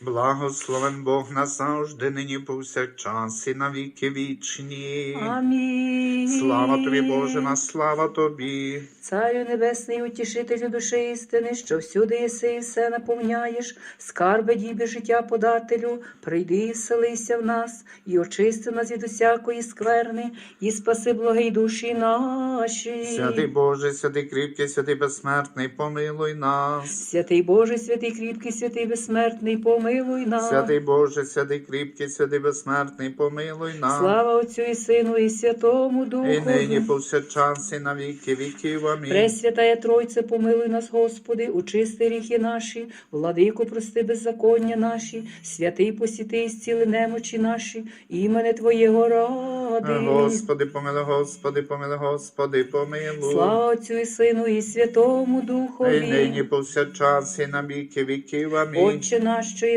Благословен Бог назавжди, нині повсякчас і на віки вічні. Амінь. Слава тобі, Боже, на слава тобі. Царю небесний, утішителю душі істини, що всюди єси і все наповняєш, скарби діби життя подателю, прийди і вселися в нас, і очисти нас від усякої скверни, і спаси благий душі наші. Святий Боже, святий кріпкий, святий безсмертний, помилуй нас. Святий Боже, святий кріпкий, святий безсмертний, помилуй нас. Святий Боже, святий кріпкий, святий безсмертний, помилуй нас. Слава Отцю і Сину, і Святому Духу. І нині повсякчас і на віки віків. Амінь. Пресвятая Тройце, помилуй нас, Господи, очисти ріхи наші, владику, прости беззаконня наші, святий посіти і зціли немочі наші, імене Твоєго ради. Господи, помилуй, Господи, помилуй, Господи, помилуй. Слава Отцю і Сину, і Святому Духу. І нині повсякчас і на віки віків. Амінь. Отче наш, що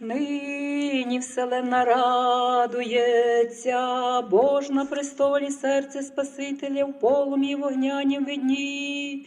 Нині вселенна радується, Бож на престолі серце Спасителя в полум'ї вогнянім видні.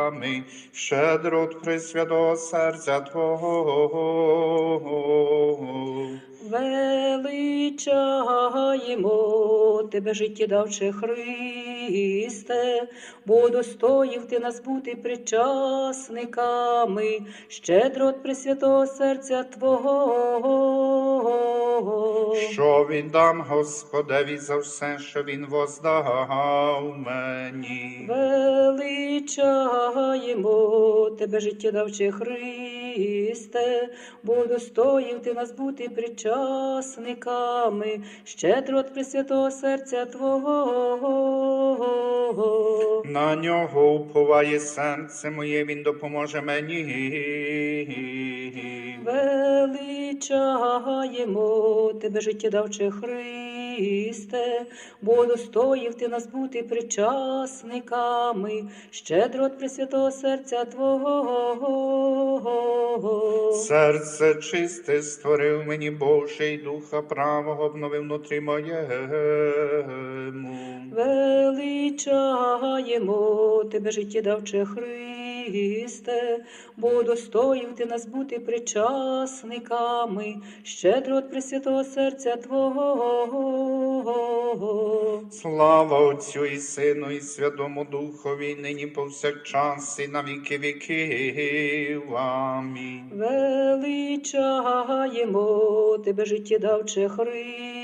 причасниками, щедро от присвятого серця Твого. Величаємо тебе, життєдавче Христе, бо достоїв ти нас бути причасниками, щедро пресвятого серця Твого. Що віддам Господеві за все, що Він воздав мені. Величаємо тебе, життєдавче Христе, бо достоїв ти нас бути причасниками, щедро от пресвятого серця Твого. На нього уповає серце моє, він допоможе мені. Величаємо тебе, життєдавче Христе, бо достоїв ти нас бути причасниками, щедро от пресвятого серця Твого. Серце чисте створив мені Боже, і духа правого обновив внутрі моєму. Величаємо тебе, життєдавче Христе, бо достоїв ти нас бути причасниками, щедро от пресвятого серця Твого. Слава Отцю і Сину, і Святому Духові, нині повсякчас, і на віки віків. Амінь. Величаємо тебе, життєдавче Христе,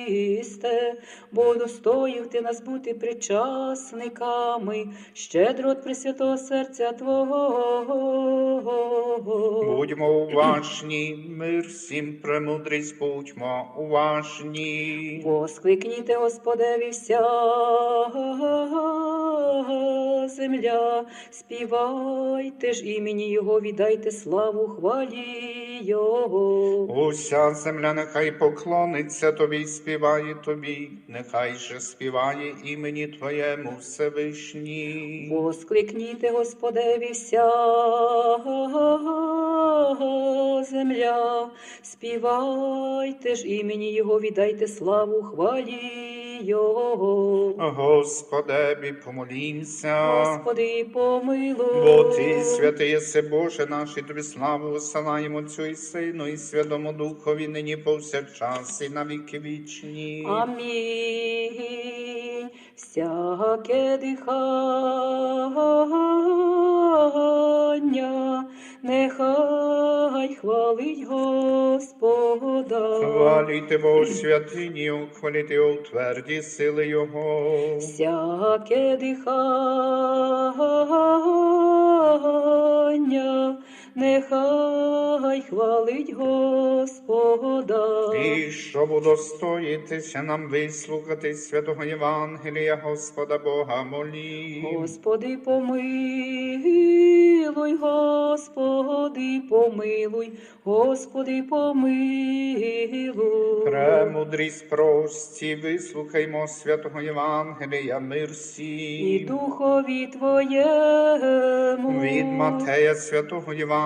бо достоїв ти нас бути причасниками, щедро от пресвятого серця Твого. Будьмо уважні, мир всім премудрість, будьмо уважні. Воскликніте, Господеві, вся земля, співайте ж імені Його, віддайте славу хвалі Його. Уся земля нехай поклониться тобі, й співає тобі, нехай же співає імені Твоєму Всевишній. Воскликніте, Господеві, вся земля, співайте ж імені Його, віддайте славу хвалі Його. Господеві, помолімся. Господи, помилуй. Бо ти святий єси Боже наш, і тобі славу висилаємо Отцю і Сину, і Святому Духові, нині повсякчас, і на віки вічні. Амінь. Всяке дихання нехай хвалить Господа. Хваліте Бог святині, хваліте у тверді сили Його. Всяке дихання, нехай хвалить Господа. І щоб удостоїтися нам вислухати святого Євангелія Господа Бога молі. Господи, помилуй, Господи, помилуй, Господи, помилуй. Премудрість прості, вислухаймо святого Євангелія, мир І духові Твоєму. Від Матея святого Євангелія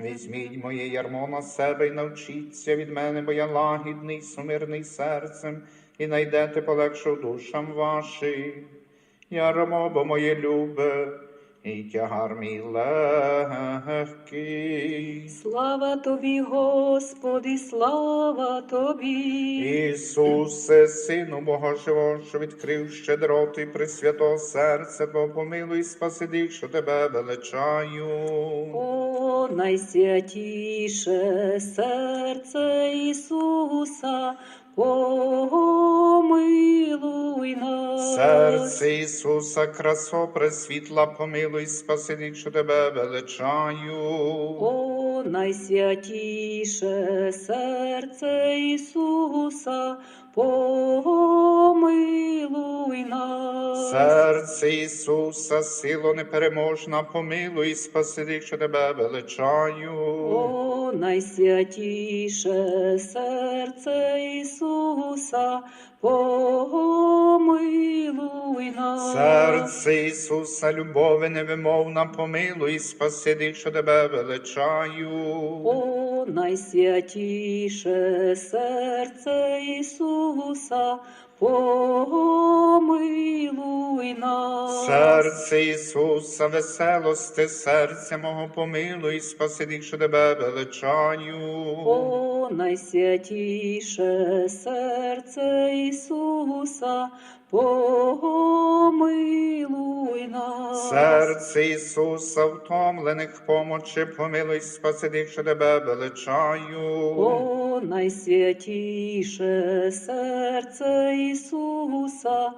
Візьміть моє ярмо на себе і навчіться від мене, бо я лагідний, сумирний серцем, і найдете полегшу душам вашим. Ярмо, бо моє любе, і тягар мій легкий. Слава Тобі, Господи, слава Тобі. Ісусе, Сину Бога Живого, що відкрив щедроти пресвятого серця, Бо помилуй, спаси що тебе величаю. О, найсвятіше серце Ісуса, помилуй нас. Серце Ісуса, красо пресвітла, помилуй, спаси що тебе величаю. О, найсвятіше серце Ісуса, помилуй нас. Серце Ісуса, сило непереможна, помилуй, спаси тих, що тебе величаю. О, найсвятіше серце Ісуса, помилуй нас. Серце Ісуса, любові невимовна, помилуй, спаси тих, що тебе величаю. О, найсвятіше серце Ісуса, помилуй нас. Серце Ісуса, веселости, серця мого помилуй, спаси тих, що тебе величаю. О, найсвятіше серце Ісуса, помилуй нас. Серце Ісуса, втомлених помочи, помилуй, спаси тих, що тебе величаю. О, найсвятіше серце Ісуса,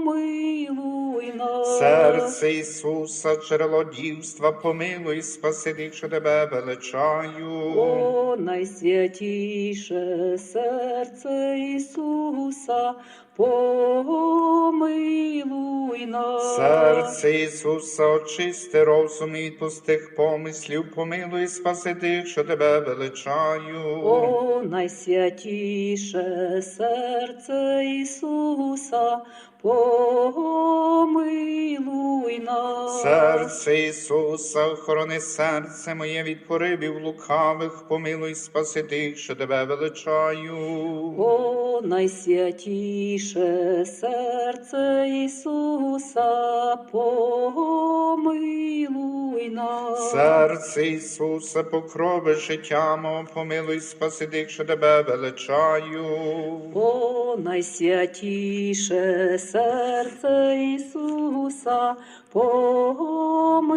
помилуй нас. Серце Ісуса, джерело дівства, помилуй, спаси тих, що тебе величаю. О, найсвятіше серце Ісуса, помилуй нас. Серце Ісуса, очисти розум і пустих помислів, помилуй, спаси тих, що тебе величаю. О, найсвятіше серце Ісуса, помилуй нас. Серце Ісуса, охорони серце моє від поривів лукавих, помилуй, спаси тих, що тебе величаю. О, найсвятіше серце Ісуса, помилуй нас. Серце Ісуса, покрови життя мого, помилуй, спаси тих, що тебе величаю. О, найсвятіше серце Ісуса, помилуй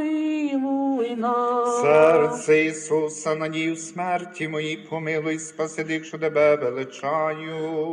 нас. Серце Ісуса, надію смерті моїй, помилуй, спаси тих, що тебе величаю.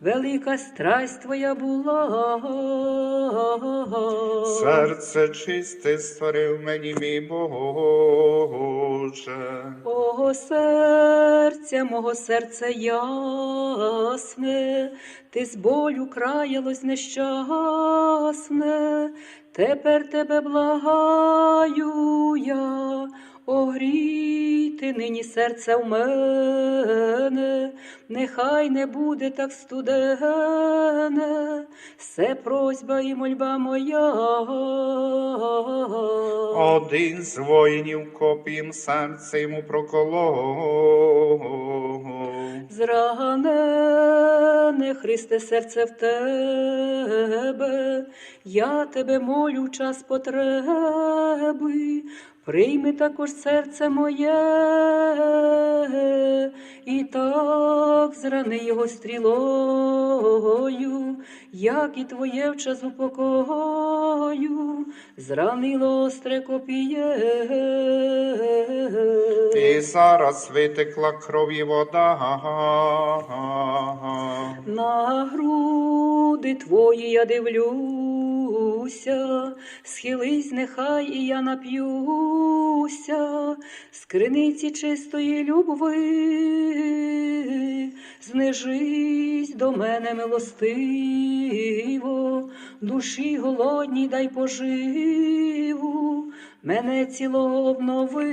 велика страсть твоя була. Серце чисте створив мені, мій Боже. О, серця, мого серця ясне, ти з болю краялось нещасне, тепер тебе благаю я, огрійте нині серце в мене, нехай не буде так студене, все просьба і мольба моя. Один з воїнів копієм серце йому проколов. Зранене, Христе, серце в тебе, я тебе молю час потреби, прийми також серце моє, і так зрани його стрілою, як і твоє в час упокою, зранило остре копіє. І зараз витекла крові вода. На груди твої я дивлюся, схились, нехай і я нап'юся, з криниці чистої любви, знижись до мене милостиво, душі голодній дай поживу, мене цілого обнови.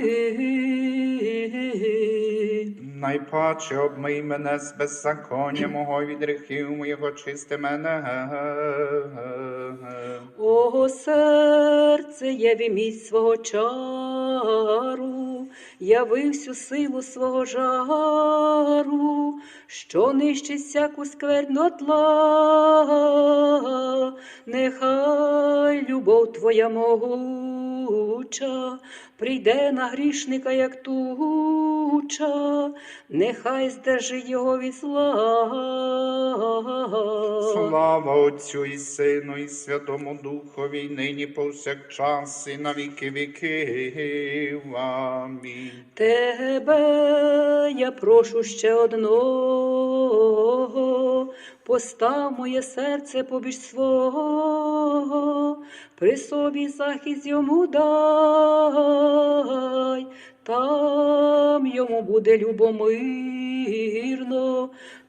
Найпаче обмий мене з беззаконня мого від гріхів моєго чисти мене. О, серце, яви міць свого чару, яви всю силу свого жару, що нищить всяку скверну тла, нехай любов твоя могуча, прийде на грішника, як туча, нехай здержить його від зла. Слава Отцю і Сину, і Святому Духові, й нині повсякчас, і на віки віків. Амінь. Тебе я прошу ще одного, постав моє серце побіж свого, при собі захист йому дай, там йому буде любомирно,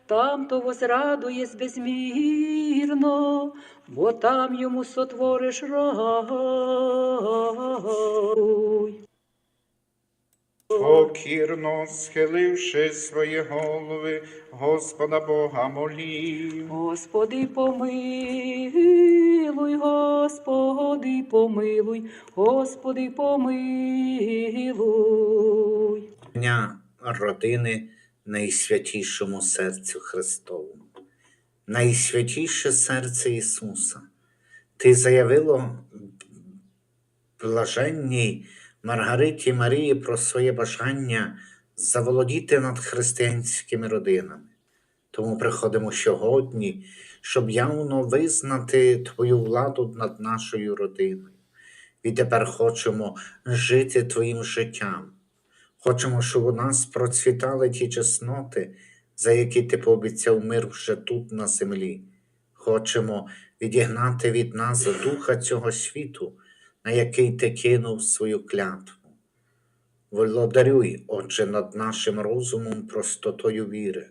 там то возрадує безмірно, бо там йому сотвориш рай. Покірно схиливши свої голови, Господа Бога молів. Господи, помилуй, Господи, помилуй, Господи, помилуй. Дня родини найсвятішому серцю Христовому, найсвятіше серце Ісуса. Ти заявило блаженній Маргариті Марії про своє бажання заволодіти над християнськими родинами. Тому приходимо сьогодні, щоб явно визнати Твою владу над нашою родиною. Відтепер хочемо жити Твоїм життям. Хочемо, щоб у нас процвітали ті чесноти, за які ти пообіцяв мир вже тут на землі. Хочемо відігнати від нас духа цього світу, на який ти кинув свою клятву. Володарюй, Отче, над нашим розумом простотою віри,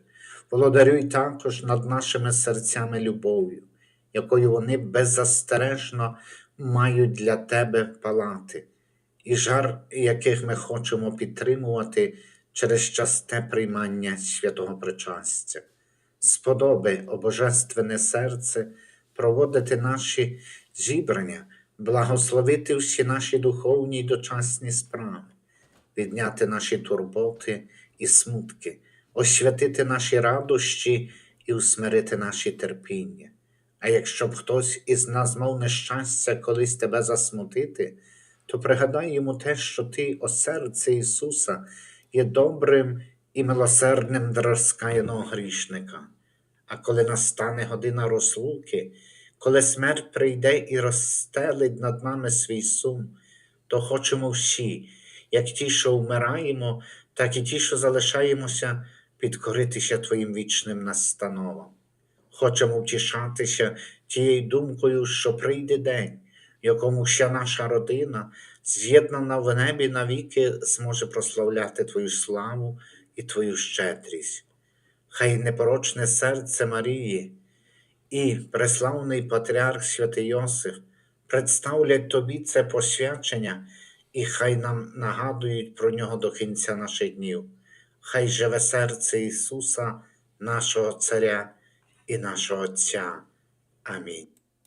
володарюй також над нашими серцями любов'ю, якою вони беззастережно мають для тебе палати і жар, яких ми хочемо підтримувати через часте приймання святого причастя. Сподоби, Божественне серце, проводити наші зібрання, благословити всі наші духовні й дочасні справи, відняти наші турботи і смутки, освятити наші радощі і усмирити наші терпіння. А якщо б хтось із нас мав нещастя колись тебе засмутити, то пригадай йому те, що ти, о серце Ісуса, є добрим і милосердним розкаяного грішника. А коли настане година розлуки, коли смерть прийде і розстелить над нами свій сум, то хочемо всі, як ті, що вмираємо, так і ті, що залишаємося, підкоритися Твоїм вічним настановам. Хочемо втішатися тією думкою, що прийде день, в якому вся наша родина, з'єднана в небі навіки, зможе прославляти Твою славу і Твою щедрість. Хай непорочне серце Марії і преславний патріарх святий Йосиф представлять Тобі це посвячення, і хай нам нагадують про нього до кінця наших днів. Хай живе серце Ісуса, нашого Царя і нашого Отця. Амінь.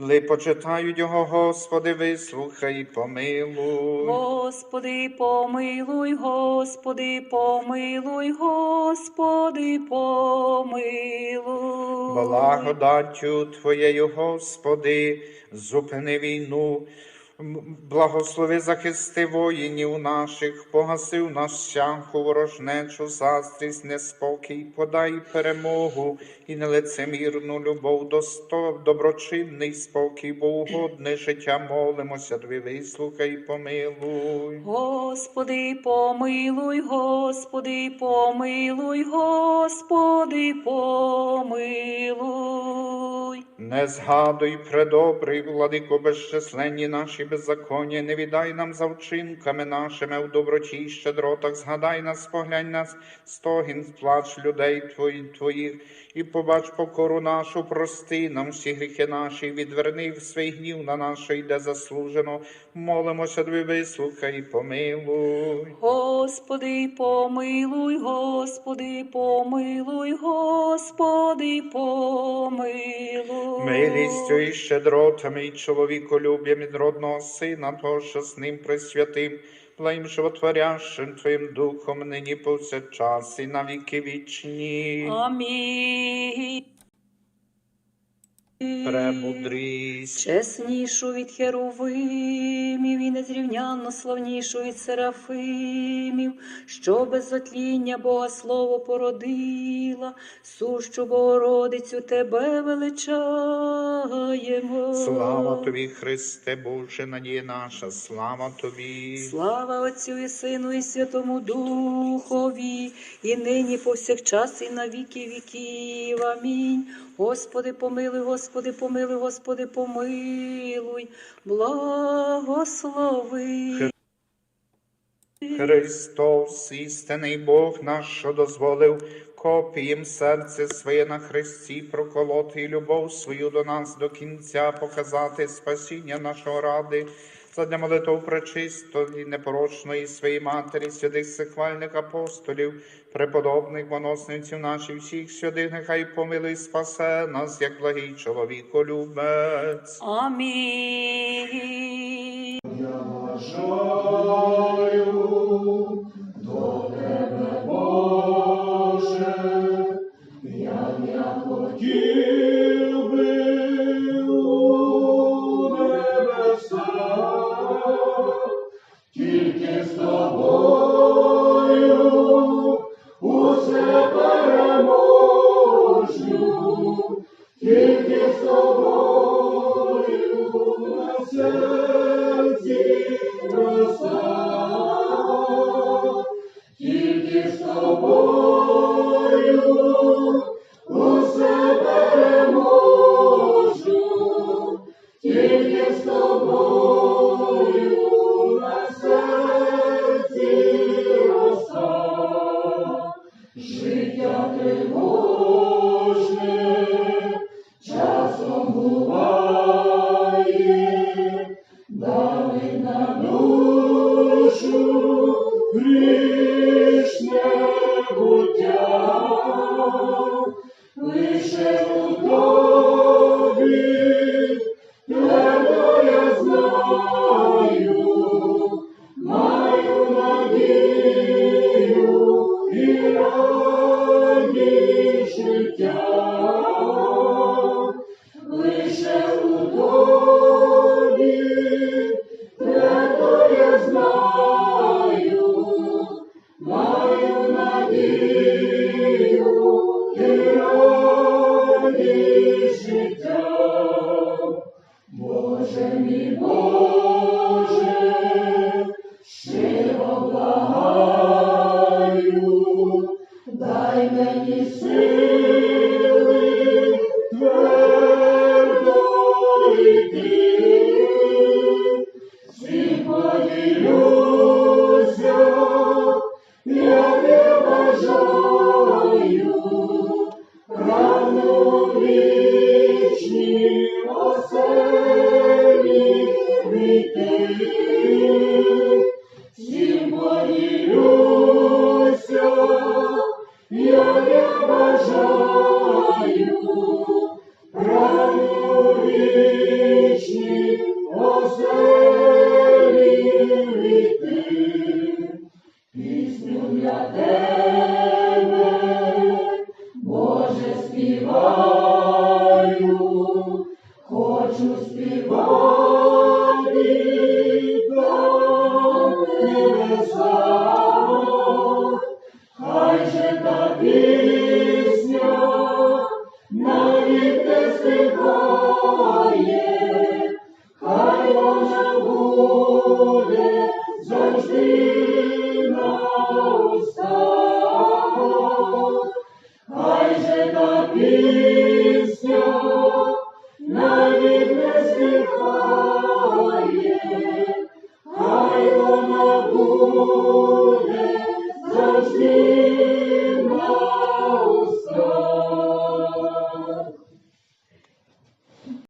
Ли почитають його, Господи, вислухай і помилуй. Господи, помилуй, Господи, помилуй, Господи, помилуй. Благодаттю Твоєю, Господи, зупини війну. Благослови захисти воїнів наших, погасив нас всяку ворожнечу, заздрість, неспокій, подай перемогу і нелицемірну любов, досто, доброчинний спокій, бо угодне життя молимося, Тобі вислухай, помилуй. Господи, помилуй, Господи, помилуй, Господи, помилуй. Не згадуй, предобрий, владико, безчисленні наші беззаконня, не віддай нам за вчинками нашими в доброті й щедротах, згадай нас, поглянь нас, стогін, плач людей твої, твоїх, і побач покору нашу, прости нам всі гріхи наші, відверни в свій гнів на наше, йде заслужено. Молимося, тобі вислухай і помилуй. Господи, помилуй, Господи, помилуй, Господи, помилуй. Милістю і щедротами, і чоловіколюб'ям від родного сина, того, щасним пресвятим, плаєм животворящим Твоїм духом, нині повсякчас і на віки вічні. Амінь. Премудрість. Чеснішу від херовимів і незрівнянно славнішу від серафимів, що без затління Бога Слово породила, сущу Богородицю тебе величаємо. Слава тобі, Христе, Боже, надія наша, слава тобі. Слава Отцю і Сину, і Святому Духові, і нині повсякчас, і на віки віків. Амінь. Господи, помилуй, Господи, помилуй, Господи, помилуй, благослови. Христос, істинний Бог наш, що дозволив копієм серце своє на Христі проколоти і любов свою до нас до кінця показати спасіння нашого ради. Задля молитов пречистої, непорочної своєї матері, святих сихвальних апостолів, преподобних моносниців наших всіх святих, нехай помилуй спасе нас, як благий чоловіколюбець. Амінь. Хотів і